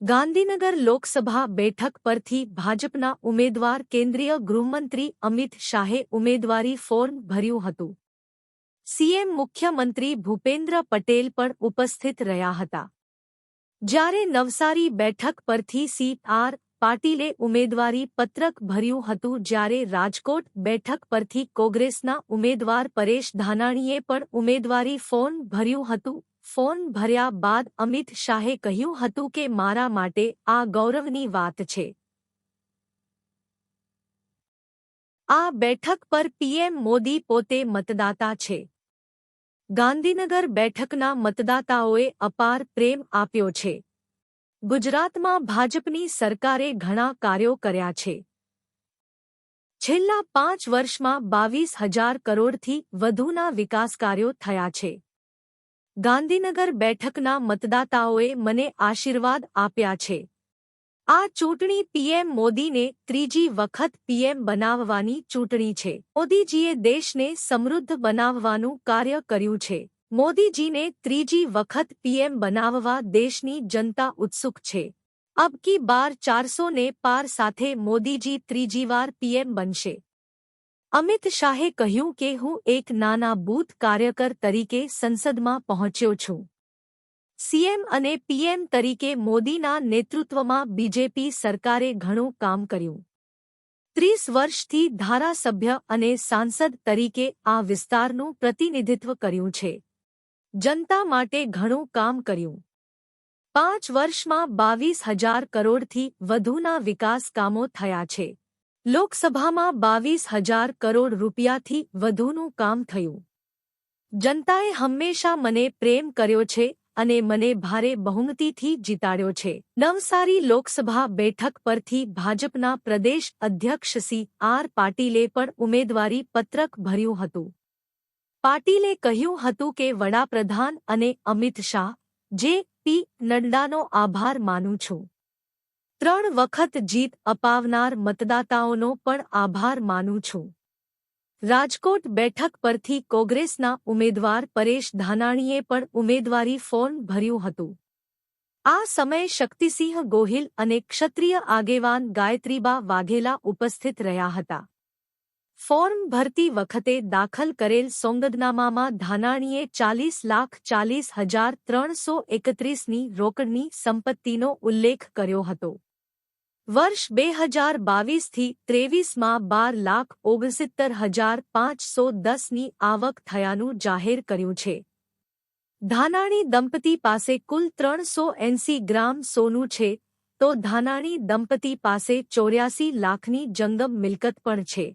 ગાંધીનગર લોકસભા બેઠક પરથી ભાજપના ઉમેદવાર કેન્દ્રીય ગૃહમંત્રી અમિત શાહે ઉમેદવારી ફોર્મ ભર્યું હતું. સીએમ મુખ્યમંત્રી ભૂપેન્દ્ર પટેલ પણ ઉપસ્થિત રહ્યા હતા. જ્યારે નવસારી બેઠક પરથી સી આર પાટીલે ઉમેદવારી પત્રક ભર્યું હતું જ્યારે રાજકોટ બેઠક પરથી કોંગ્રેસના ઉમેદવાર પરેશ ધાનાણીએ પણ ઉમેદવારી ફોર્મ ભર્યું હતું. ફોન ભર્યા બાદ અમિત શાહે કહ્યું હતું કે મારા માટે આ ગૌરવની વાત છે. આ બેઠક પર પીએમ મોદી પોતે મતદાતા છે. ગાંધીનગર બેઠકના મતદાતાઓએ અપાર પ્રેમ આપ્યો છે. ગુજરાતમાં ભાજપની સરકારે ઘણા કાર્યો કર્યા છે. છેલ્લા પાંચ વર્ષમાં બાવીસ હજાર કરોડથી વધુના વિકાસ કાર્યો થયા છે. ગાંધીનગર બેઠકના મતદાતાઓએ મને આશીર્વાદ આપ્યા છે. આ ચૂંટણી પીએમ મોદીને ત્રીજી વખત પીએમ બનાવવાની ચૂંટણી છે. મોદીજીએ દેશને સમૃદ્ધ બનાવવાનું કાર્ય કર્યું છે. મોદીજીને ત્રીજી વખત પીએમ બનાવવા દેશની જનતા ઉત્સુક છે. અબ કી બાર ચારસો ને પાર સાથે મોદીજી ત્રીજીવાર પીએમ બનશે. અમિત શાહે કહ્યું કે હું એક નાના બૂથ કાર્યકર તરીકે સંસદમાં પહોંચ્યો છું. સીએમ અને પીએમ તરીકે મોદીના નેતૃત્વમાં બીજેપી સરકારે ઘણું કામ કર્યું. ત્રીસ વર્ષથી ધારાસભ્ય અને સાંસદ તરીકે આ વિસ્તારનું પ્રતિનિધિત્વ કર્યું છે. જનતા માટે ઘણું કામ કર્યું. પાંચ વર્ષમાં બાવીસ હજાર કરોડથી વધુના વિકાસ કામો થયા છે. લોકસભામાં બાવીસ હજાર કરોડ રૂપિયાથી વધુનું કામ થયું. જનતાએ હંમેશા મને પ્રેમ કર્યો છે અને મને ભારે બહુમતીથી જીતાડ્યો છે. નવસારી લોકસભા બેઠક પરથી ભાજપના પ્રદેશ અધ્યક્ષ સી. આર. પાટીલે પણ ઉમેદવારી પત્રક ભર્યું હતું. પાટીલે કહ્યું હતું કે વડાપ્રધાન અને અમિત શાહ, જે પી. નડ્ડાનો આભાર માનું છું. ત્રણ વખત જીત અપાવનાર મતદાતાઓનો પણ આભાર માનું છું. રાજકોટ બેઠક પરથી કોંગ્રેસના ઉમેદવાર પરેશ ધાનાણીએ પણ ઉમેદવારી ફોર્મ ભર્યું હતું. આ સમયે શક્તિસિંહ ગોહિલ અને ક્ષત્રિય આગેવાન ગાયત્રીબા વાઘેલા ઉપસ્થિત રહ્યા હતા. ફોર્મ ભરતી વખતે દાખલ કરેલ સોંગદનામામાં ધાનાણીએ ચાલીસ લાખ ચાલીસ હજાર ત્રણસો એકત્રીસની રોકડની સંપત્તિનો ઉલ્લેખ કર્યો હતો. વર્ષ બે હજાર બાવીસથી ત્રેવીસમાં બાર લાખ ઓગણસિત્તર હજાર પાંચસો દસની આવક થયાનું જાહેર કર્યું છે. ધાનાણી દંપતી પાસે કુલ ત્રણસો એંસી ગ્રામ સોનું છે, તો ધાનાણી દંપતી પાસે ચોર્યાસી લાખની જંગમ મિલકત પણ છે.